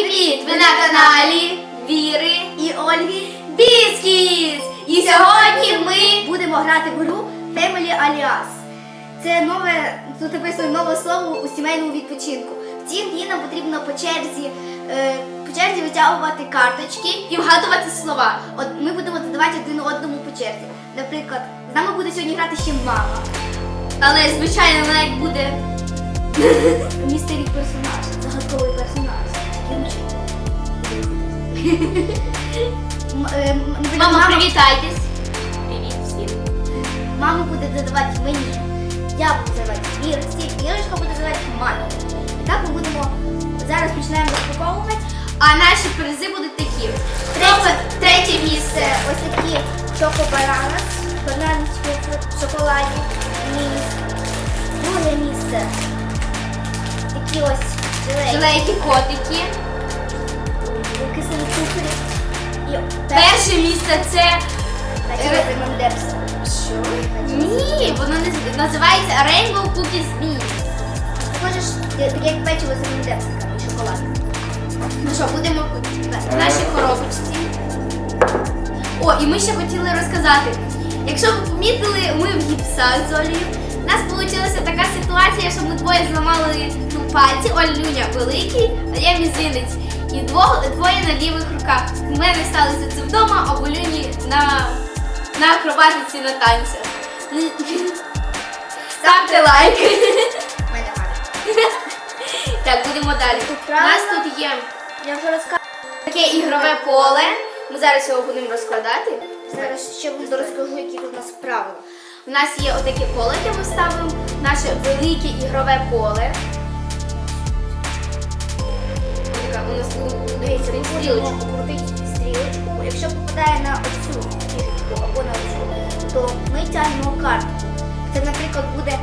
Привіт! Ви на каналі Віри і Ольги Біскіс! І сьогодні ми Будемо грати в гру Family Alias. Це нове, тут написано нове слово у сімейному відпочинку. В цій грі нам потрібно по черзі, е, по черзі витягувати карточки. і вгадувати слова. От ми будемо задавати один одному по черзі. Наприклад, з нами буде сьогодні грати ще мама. Але, звичайно, вона як буде. Містері персонаж, загадковий персонаж. Е, Мама, привітайтесь! Привіт всім. Мама буде задавати мені. Я буду задавати Вірці, Вірочка буде задавати мамі. І так ми будемо зараз починаємо розпаковувати. А наші призи будуть такі. Третє, Третє місце. Ось такі чокобаранас, бананчики в шоколаді. Друге місце. Такі ось жилейки, котики. Перше місце це. перше Що? Ні, воно не називається Rainbow Cookies Mini. Хочеш як печиво з і шоколадом. Ну що, будемо в нашій коробочці. О, і ми ще хотіли розказати. Якщо ви помітили, ми в гіпсах з Олею. У нас вийшла така ситуація, що ми двоє зламали ну, пальці, Олюня великий, а я мізинець. І двох, двоє на лівих руках. У мене сталося це вдома, а в Олюні на, на акробатиці на танцях. Ставте лайк. Мене. Так, будемо далі. У нас тут є Я вже розказала. таке ігрове поле. Ми зараз його будемо розкладати. Зараз ще вам розкажу, які тут у нас правила. У нас є отаке поле, де ми ставимо наше велике ігрове поле. У нас Дивіться, ми стрілочку. крутити стрілочку. Якщо попадає на оцю фішечку або на оцю, то ми тягнемо карту. Це, наприклад, буде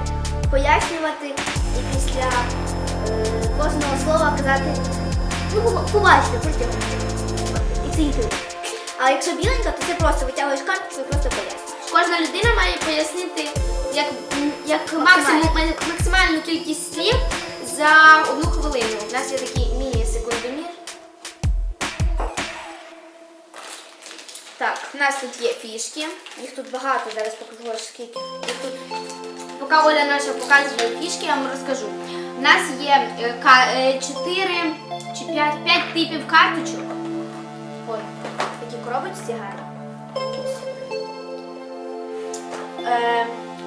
пояснювати і після е, кожного слова казати, ну, поб- побачите, протягом. І це інтуїтивно. А якщо біленька, то це просто витягуєш карточку і просто пояснюєш. Кожна людина має пояснити як, як максимум, максимальну кількість слів за одну хвилину. У нас є такий міні-секундомір. Так, у нас тут є фішки. Їх тут багато, зараз покажу скільки. І тут, поки Оля наша показує фішки, я вам розкажу. У нас є 4 чи 5, 5 типів карточок. Ой, такі коробочці гарні.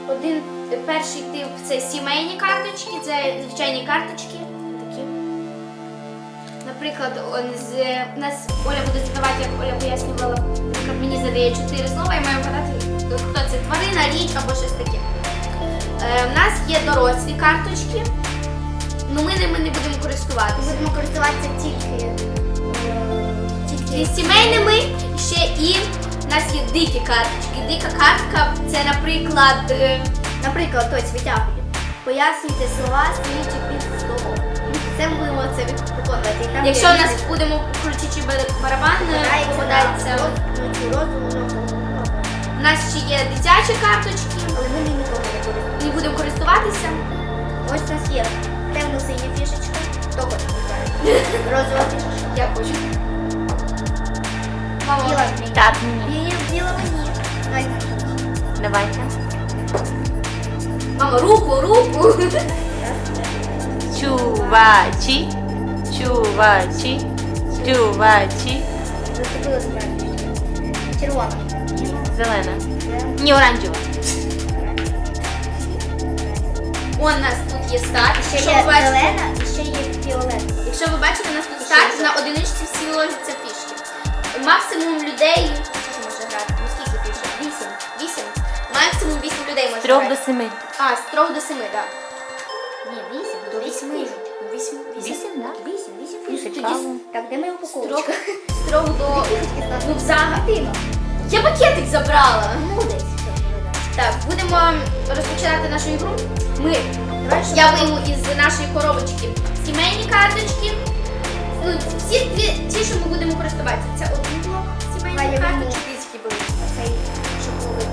Один е, перший тип це сімейні карточки, це звичайні карточки. Такі. Наприклад, з, у нас Оля буде задавати, як Оля пояснювала, мені задає чотири слова і маю вгадати, хто це тварина, річ або щось таке. Е, у нас є дорослі карточки, але ми ними не будемо користуватися. будемо користуватися тільки, е, І тільки сімейними ще і у нас є дикі карточки. Дика картка це, наприклад, е, Наприклад, хтось витягує. Пояснюйте слова, стоячи під столом. Це ми будемо це виконувати. Там, якщо у нас будемо крутячи барабан, е, попадається У нас ще є дитячі карточки, але ми ними не будемо. не будемо користуватися. Ось у нас є темно-синя фішечка. Хто хоче? Розова фішечка. Я хочу. Мені. Так. Біла, біла мені. Давайте. Давайте. мама, руку, руку. Чувачі. Чувачі. Чувачі. Заступила. Червона. Зелена. Ні, оранжева. У нас тут є старт. Ще є ви бачите, зелена ще є фіолетова. якщо ви бачите, у нас тут старт на одиничці всі ложаться фішки. Максимум людей. Скільки може грати? Ну скільки фішок? Вісім. Вісім. Максимум вісім людей може З трьох до грати. семи. А, з трьох до семи, так. Ні, вісім. До вісьми. Вісім. Вісім, так? Вісім, вісім Ну, фішечок. цікаво. Так, де моя З упаковочка? з трьох до. Ну, взагалі. Дитино. Я пакетик забрала. Молодець. Так, будемо розпочинати нашу ігру. Ми. Давай, Я вийму із нашої коробочки сімейні карточки. Ну, всі ті, ті, що ми будемо користуватися. Це один блок візьму. карточок. Дітські були. цей шоколад.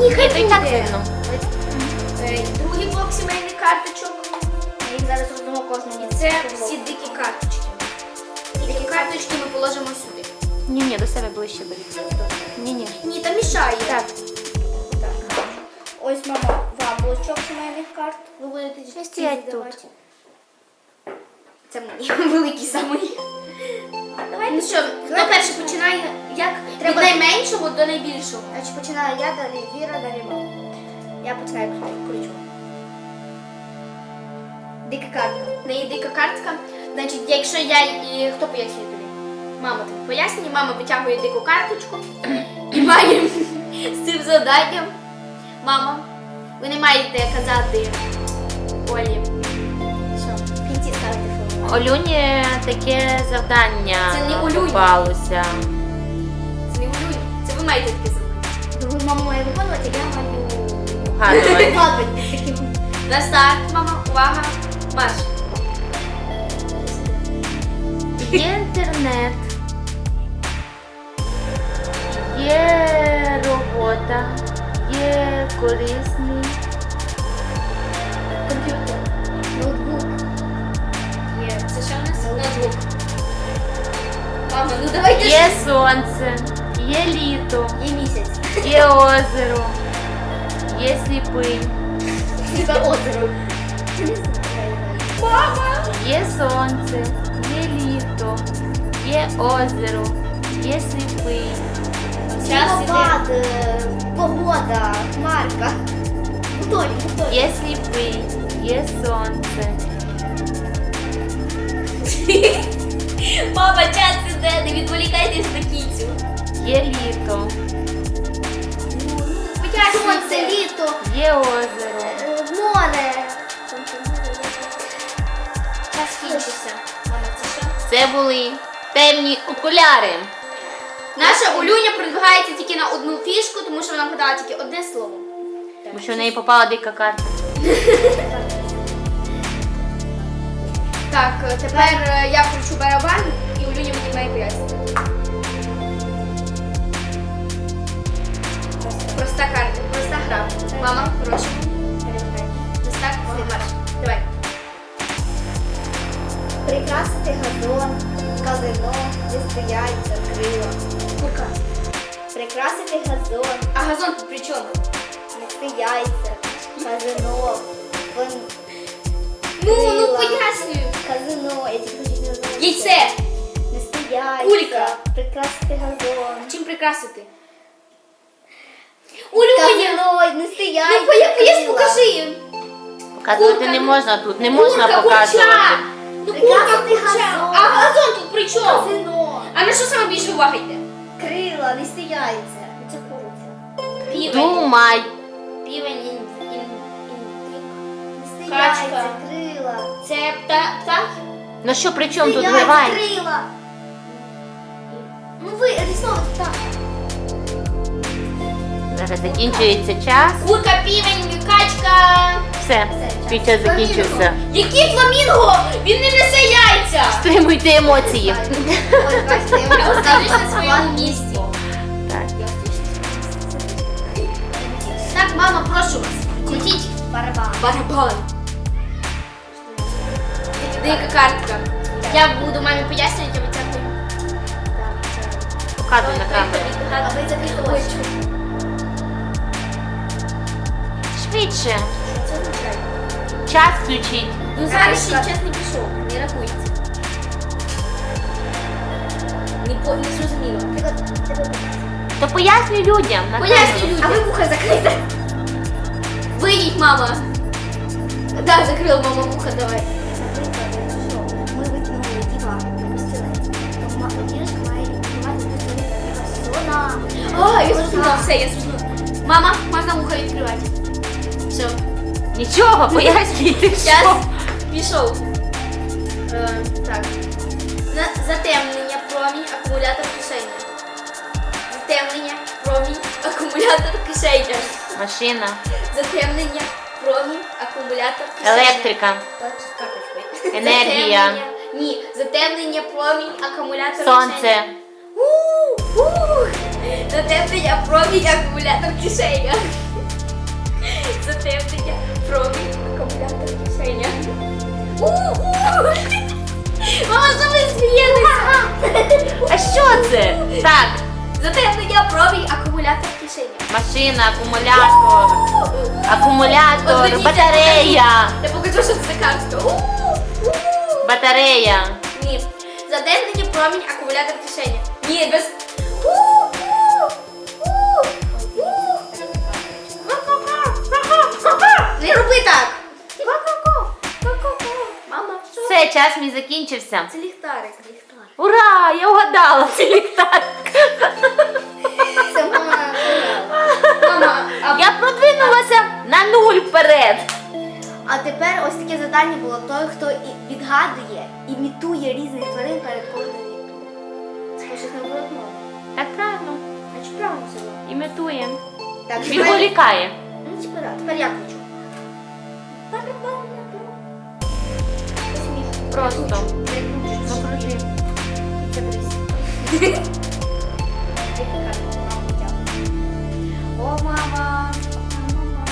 Ні, Це і так видно. Е, Другий блок сімейних карточок. Я їх зараз роздамо кожному. І це всі дикі карточки. Дикі карточки ми положимо сюди. Ні, ні, до себе ближче бери. Ні, ні. Ні, там мішає. Так. Ось мама, вам блочок сімейних карт. Ви будете стоять тут. здавати. Це мені великий самий. Давайте. Ну що, хто перший починає? Як Треба- від найменшого до найбільшого? Значить, починаю я, далі Віра, далі мама. Я починаю кру- кручу. Дика картка. В неї дика картка. Значить, якщо я і хто пояснює тобі? Мама тобі пояснює, мама витягує дику карточку і має з цим завданням. Мама, ви не маєте казати Олі. Олюні таке завдання Це не Олюні. попалося. Це не Олюні. Це ви маєте таке завдання. Мама має виконувати, я маю Вгадувати. вгадувати таким. На старт, мама, увага, марш. Є інтернет. Є робота. Є корисний. Комп'ютер. Ноутбук. Є. Це що у нас? Ноутбук. Мама, ну давайте. Є сонце. Є літо. Є місяць. Є озеро. Є сліпий. Хіба озеро. Мама! Є сонце. Є літо. Є озеро. Є сліпий. Час іде. Снігопад, е, погода, хмарка. Готові, готові. Є сліпий. Є сонце. Мама, час іде, не відволікайтесь на кіцю. Є літо. Сонце, літо, Є озеро. море. Час кінчився. Мама, це що? Це були темні окуляри. Наша Олюня продвигається тільки на одну фішку, тому що вона вгадала тільки одне слово. Тому що в неї попала дика карта. Так, е, тепер е, я кручу барабан і Олюня мені має пояснити. Проста карта, проста гра. Мама, прошу. Ось так, марш. Давай. Прикрасити газон, казино, їсти яйця, крила. Курка. Прикрасити газон, А газон тут при чому? нести яйця, казино, вон, Ну, ну пояснюю. Я тільки. Яйце. Кулька. прикрасити газон. Чим прикрасити? Олюня! Казино, нести яйця, Ну, поя- пояс, покажи. Показувати Курка, не можна тут, не можна Курка, показувати. Ну, курка, курча. газон. А газон тут при чому? Казино, А на що саме більше уваги йде? крила, нести яйця. Це куриця. Півень. Думай. Півень ін, ін, ін, Нести Качка. яйця, крила. Це пта, птах? Ну що, при чому тут яйця, вливай? крила. Ну ви, різновид, так. Зараз закінчується час. Курка, півень, качка. Все, твій час закінчився. Який фламінго? Він не несе яйця. Стримуйте емоції. Бачите, я Оставиш на своєму місці. Так. Так, мама, прошу вас. Крутіть барабан. барабан. Дика картка. Я буду мамі пояснювати, а ви дякую. Показуй на камеру. А ви закрийте очі. Швидше. Час включіть. Ну зараз ще час не пішов, не рахується. Не, по, не зрозуміло. То пояснюй людям. на Пояснюй камеру. людям. А ви вуха закрийте. Вийдіть, мама. Да, закрила мама вуха, давай. А, я зрозуміла, все, я зрозуміла. Мама, можна вуха відкривати. Все, Нічого, пояснюйте. час що. пішов. Е, так. На- Затемнення, промінь, акумулятор кишеня. Затемнення, промінь, акумулятор кишеня. Машина, Затемнення, промінь, акумулятор кишеня. електрика, енергія, Затемнення- Ні, затемнення, промінь, акумулятор сонце, кишеня. У, у. Затемнення, промінь, акумулятор кишеня. Затемнення, промінь, акумулятор кишеня. Мама, що ви смієтеся? А що це? Так, Затемнення промінь, акумулятор в кишені. машина, акумулятор, акумулятор, батарея, Я покажу, що це за картка. У-у-у. батарея. Ні. Задержаний промінь акумулятор в кишені. Ні, без. Не роби так. Все, час мій закінчився. Це ліхтарик. Ліхтарик. Ура! Я угадала, це ліхтар. Це мама Мама, а Я продвинулася на нуль вперед. А тепер ось таке завдання було той, хто і відгадує, імітує різних тварин перед кожним. Це щось не було. Так правильно, Значить правильно все було. імітує. Так, Відволікає. Ну, тепер, да, тепер я кручу. Просто. Ну, Покрути. Це дивись. О, мама. Мама.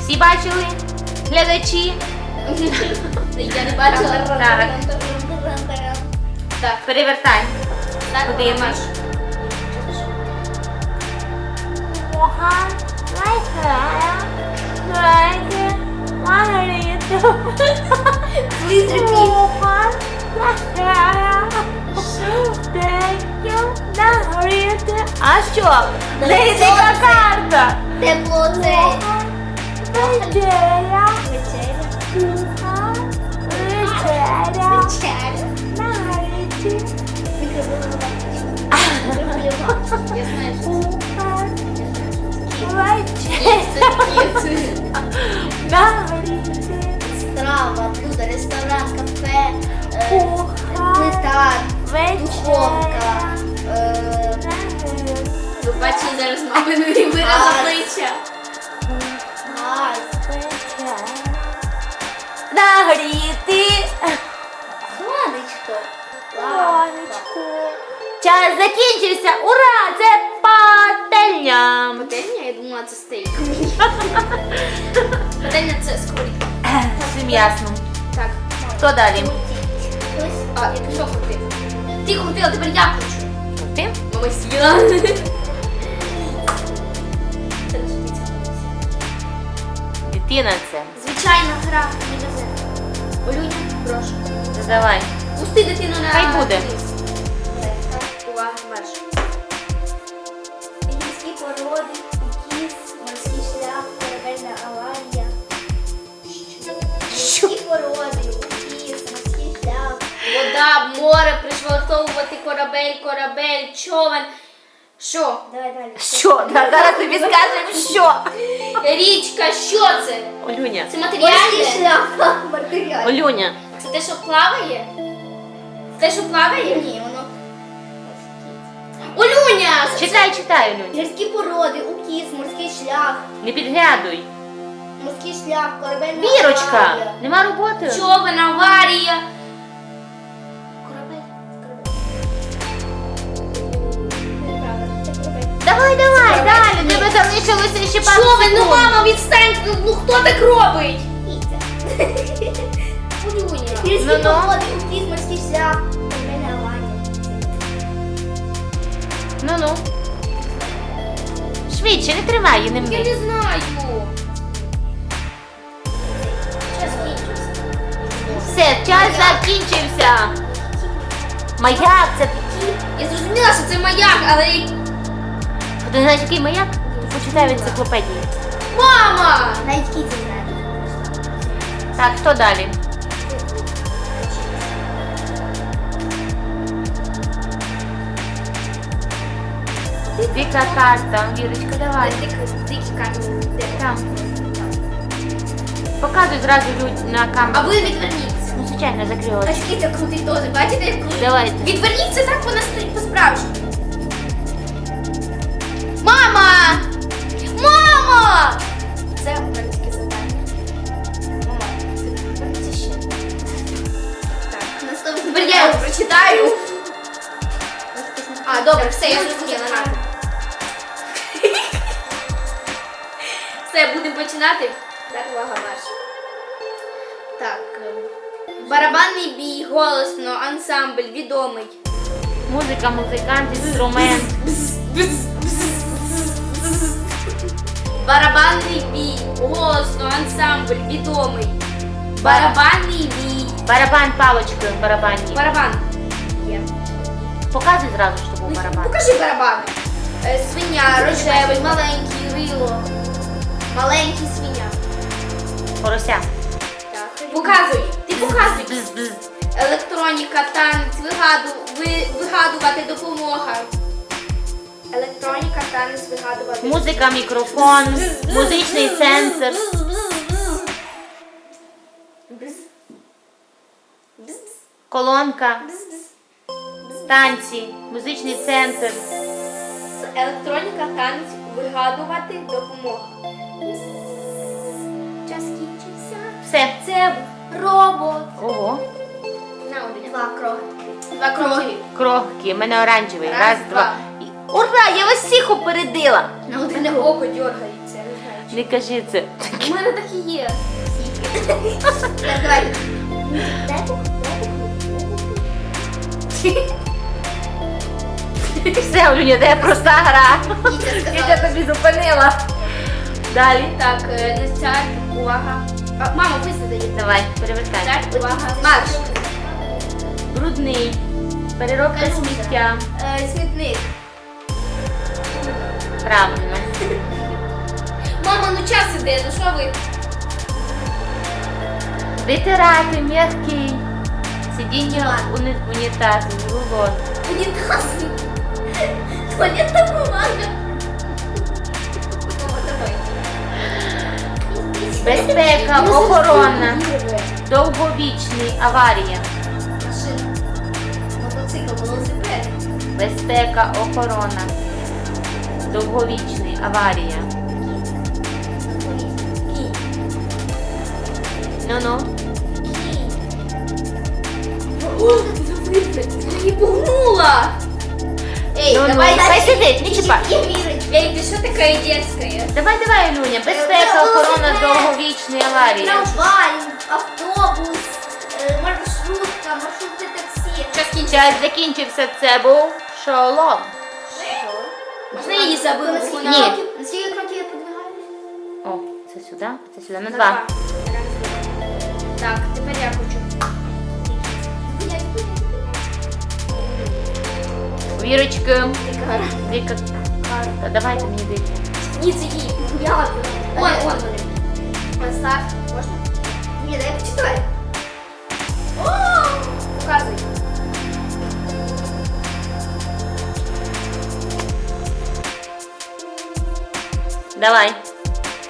Всі бачили? Глядачі? я не бачила. Так. Так, Перевертай. так, Куди Маш. Please repeat. А що? Де яка карта? Тепло це. Вечеря. Вечеря. Вечеря. Вечеря. Страва, блюдо, ресторан, кафе, е, плита, духовка, е, Ви бачите зараз маминий вираз обличчя. Час закінчився. Ура! Це пательня. Пательня, я думала, це стейк. Пательня це сковорідка. Всім ясно. Так. Хто далі? А, я пішов крутити. Ти крутила, тепер я кручу. Ти? Мама сіла. Дитина це. Звичайна гра магазин. Олюня, прошу. Давай. Пусти дитину на Хай буде. Марш. Гірські породи, кіс, морський шлях, корабельна аварія. Гірські породи, кіс, морський шлях. Вода, море, пришвартовувати корабель, корабель, човен. Що? Давай далі. Що? Да, зараз тобі скажемо, що. Річка, що це? Олюня. Це Морський матеріальне? шлях, матеріал. Олюня. Це те, що плаває? Те, що плаває? Ні. Олюня! Читай, читай, Олюня. Гірські породи, укіс, морський шлях, Не підглядуй. морський шлях, корабельна Вірочка, аварія. нема роботи? Човен, аварія. Корабель. Неправильно, це корабель. Давай, давай, далі. Тебе залишилося ще пару Човен, ну секунд. мама, відстань, ну, ну хто так робить? Кіця. Олюня. Гірські Ну-ну. породи, укіс, Швидше, не тримай її, не Я не знаю. Час кінчився. Все, час закінчився. Маяк, це Я зрозуміла, що це маяк, але ти знаєш, який маяк? Почитай в енциклопедії. мама! Навіть кіця знає. Так, хто далі? Віка карта. Вірочка, давай. Дикі карти. Там. Показуй зразу людь на А камеру. ви відверніться. Ну, звичайно, закрила. А це крутий теж, бачите, як крутий? Давайте. Відверніться так вона стоїть по-справжньому. Починати? Так, увага, марш. Так. ем, Барабанний бій, голосно, ансамбль, відомий. Музика, музикант, інструмент. Барабанний бій, голосно, ансамбль, відомий. Барабанний бій. Барабан палочкою в барабані. Барабан. Є. Показуй зразу, що був барабан. Покажи барабани. Е, Свиня, рожевий, маленький, рило. Маленький свиня. Порося. Так. Показуй. Ти показуй. Бз-бз. Електроніка, танець, вигаду, ви, вигадувати допомога. Електроніка, танець, вигадувати. Музика, мікрофон, музичний. Бз. Бз. Колонка, Бз. танці, музичний центр. Електроніка, танець, вигадувати допомога. Час кінчився. Все. Це робот. Ого. На один. Два кроки. Два кроги. Крохки, в мене оранжевий. Раз, Раз, два. два. Ура! Я вас всіх опередила! На один око дергається, не. Кажи це. У мене так і є. Букву. Все, Олюня, де проста гра. Сказала. Тобі зупинила. Далі. Так, е, старт, увага. А, мама, ви задаєте. Давай, перевертай. Старт, увага. Марш. Брудний. Переробка Калюжа. сміття. Е, Смітник. Правильно. Мама, ну час іде, ну що ви? Витирати м'який. Сидіння уни- унітазу, рулон. Унітаз. Туалетна бумага. Безпека, охорона. Довговічний. Аварія. Машина. Мотоцикл, велосипед. Безпека, охорона. Довговічний. Аварія. Кінь. Ну-ну. Кінь. Погнула. Ей, Ну-ну. давай, Хай сидить, не чіпай. І вірить. Ей, ти що така детська? Давай, давай, Алюня. Безпека, охорона, довговічний. Аварія. Трамвай, автобус, е, маршрутка, маршрутне таксі. Час кінчився. Час закінчився. Це був шолом. Можна я її скільки Ні. На скільки кроків я подвигаюсь? О, це сюди, це сюди. На два. Так, тепер я хочу. Я. Вірочки. Віка. Та давайте мені дити. Ні, це. Я. Ой, он вони. Старт. Можна? Ні, дай почитай. Показуй. Давай.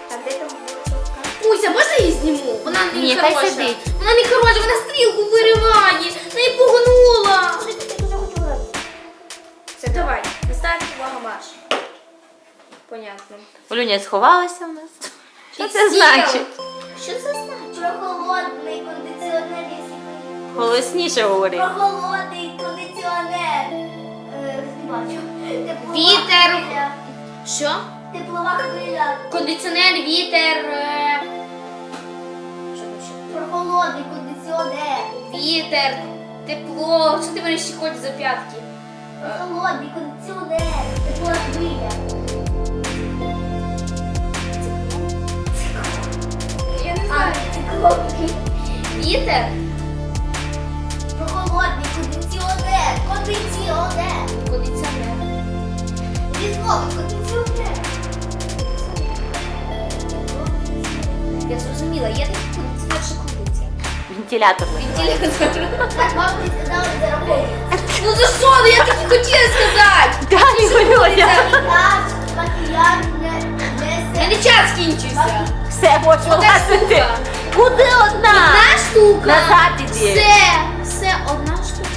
Так, де там було? Пуся, можна її зніму? Вона не Ні, хай хороша. сидить. Вона не хороша, вона стрілку вириває. Неї погнула. Дуже хотіла? Все, давай. На старт, увага, марш. Понятно. Олюня сховалася в нас. Що це значить? Що це значить? Прохолодний кондиціонер. Голосніше говори. Прохолодний кондиціонер. Е, Не бачу. Теплова Вітер. хвиля. Що? Теплова хвиля. Кондиціонер, вітер. е, Що там ще? Прохолодний кондиціонер. Вітер, тепло. Що ти мене ще хочеш за п'ятки? Прохолодний кондиціонер. Теплова хвиля. Вітер, Прохолодний кондиціонер. Кондиціонер. кондиціонер. Різновид кондиціонер. Я зрозуміла, є такий кондиціонер, що крутиться. Вентилятор. Вентилятор. Так, не сказали зараховувати. Ну за що? Ну я так і хотіла сказати. Далі, Олюня. Макіяж, макіяж не, не Я не час кінчився. Все, можеш Одна штука. Куди одна? Одна штука. Назад іди. Все, все, одна штука.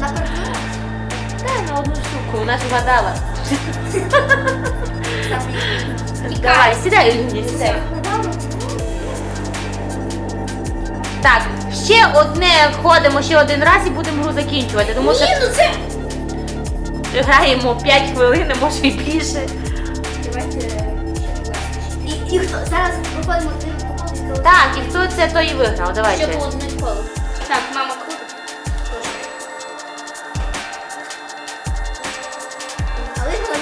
На картину. Та, на одну штуку. Вона ж вгадала. Давай, сідай, Олюня, сідай. Так, ще одне ходимо ще один раз і будемо гру закінчувати, тому що Ні, ну це граємо 5 хвилин, а може і більше. І хто зараз виходимо до Так, і хто це, той і виграв. Давайте. Ще по одне коло. Так, мама круто. Трошки. А виграла.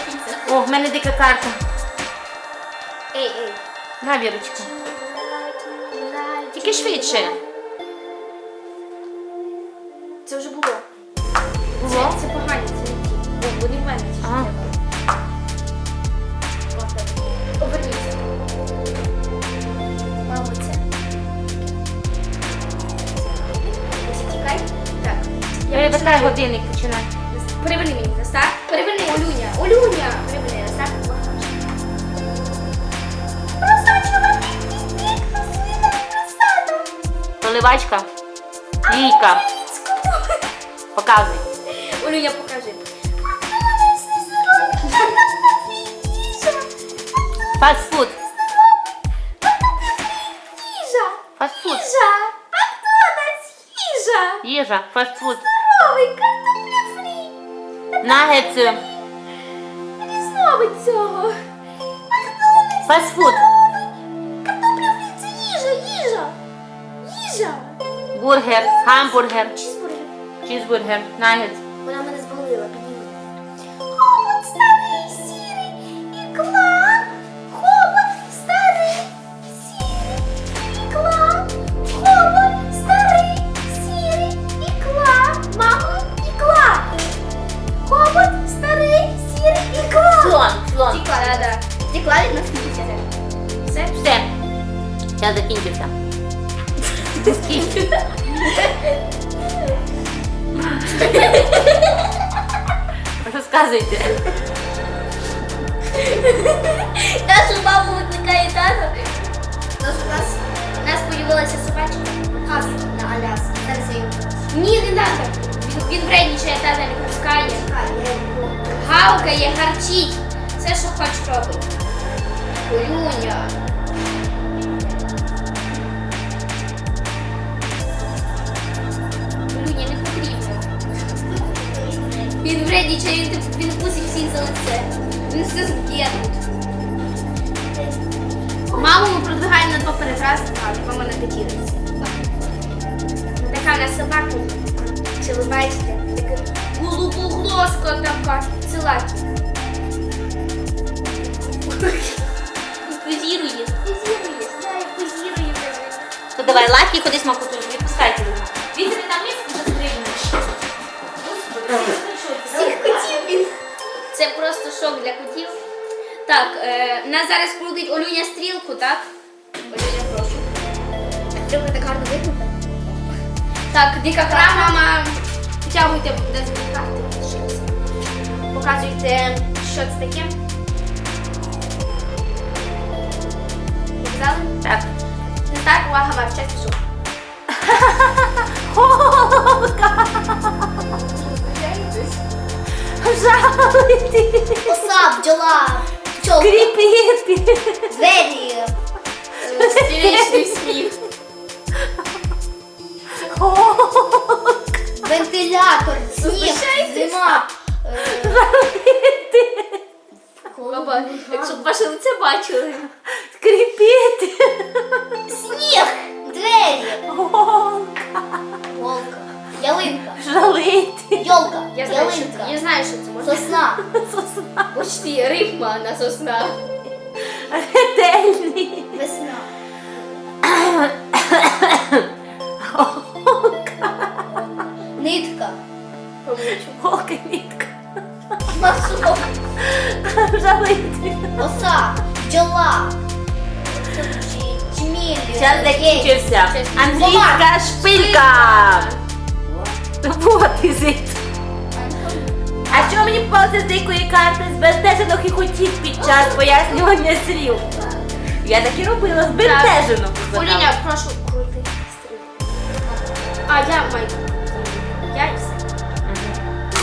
О, в мене дика карта. Ей, ей. На, Вірочка. Тільки швидше. Проливачка. Лійка. Показуй. Олюня, покажи. Фастфуд. Фастфуд. Їжа. Макдональдс. Їжа. Їжа, фастфуд. Новий картопля фрі. Нагетси. Різновид цього. Макдональдс. Фастфуд. Бургер. Гамбургер. Чізбургер. Чізбургер. Нагетс. Вона мене зболила, підніми. Хобот старий, сірий, ікла. Хобот старий, сірий, ікла. Хобот старий, сірий, ікла. Мамо, ікла. Хобот старий, сірий, ікла. Слон. Слон. Тікла, да, да. Тікла від нас кінця. Все? Все. Час закінчився. Розказуйте. Нашу маму викликає тато. У нас, у нас появилася собачка. Хас на Аляску. Зараз я її Ні, не надо. Він, він вреднічає, тата не пускає. Гавкає, гарчить. Все, що хочеш робить. Олюня. Він вреднічає, він, він вкусить всіх за лице. Він все зб'є тут. Маму ми продвигаємо на два перекраси, а мама не катірується. Така в нас собака. Чи ви бачите? Така голубоглоска така. Силаки. Позірує. Позірує. Знаю, позірує. То давай, лакі, ходи смакотуй, відпускайте його. Він тобі там місце вже стрибнеш. Він. Це просто шок для котів. Так, е, нас зараз крутить Олюня стрілку, так? Олюня, прошу. Треба так гарно виглядати. Так, дика кра, мама. Витягуйте де з карти. Показуйте, що це таке. Показали? Так. Не так, увага, ваш час пішов. Жалуйте. Оса, бджола, пчолка, Кріпіти. двері, Істеричний сміх. вентилятор, сніг, зима. е, Баба, якщо б ваше лице бачили. Скрипіти. Сніг, двері, волка, ялинка, Жалити. йолка, Я знаю, що це. ялинка, Я знаю, що це може. сосна, Сосна. Почти рифма на сосна. Ретельний. весна, нитка, Помучу. Голка нітка. масок, Жалити. оса, бджола, чміль, Час закінчився. Англійська шпилька. Вот ізит. А чому мені попався з дикої карти збентежено хихотів під час пояснювання слів? Я так і робила, збентежено. Оліня, прошу, крути. А, я майку. Я і все.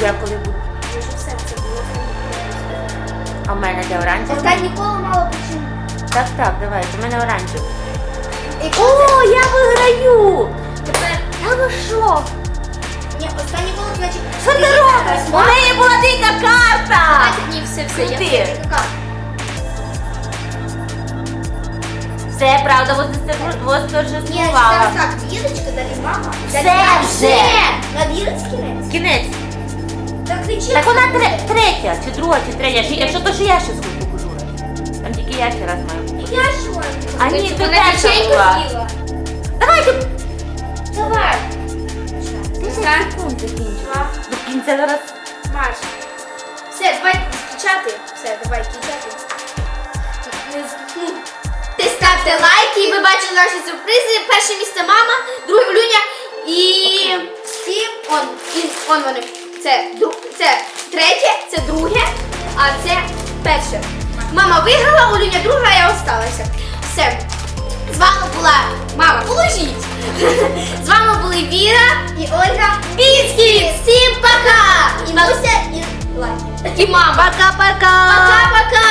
Я коли буду. Я вже все це було. А в мене де оранжевий? Коло мало почему. Так, так, давай, у мене оранжевий. О, я виграю! Тепер Та ви що? Ні, останнє коло, значить, Що ти робиш? У неї була дика карта! ні, все, все, я Ти. все. Яка? Все, правда, Ні, восторжествувала. зараз так, Вірочка, далі мама. Все я. вже. На Вірочки кінець. Кінець. Так кричи. Так вона тре- третя, чи друга, чи третя. Ще- Якщо то, що я ще скільки покажу. Там тільки я ще раз маю. Я що? А ні, Ти ти вона перша була. з'їла. Давайте. Давай. 10 секунд закінчила. До кінця зараз. Маш. Все, давай кричати. Все, давай кричати. Ти ставте лайки, і ви бачите наші сюрпризи. Перше місце мама, друге Люня і всі. Он, і, он вони. Це, дру- це третє, це друге, а це перше. Мама виграла, у Люня друга, а я осталася. Все. З вами була мама, положіть. З вами були Віра І Ольга, Піцькі. Всім пока! і Маруся, і Лакі. І мама. Пока-пока. Пока-пока!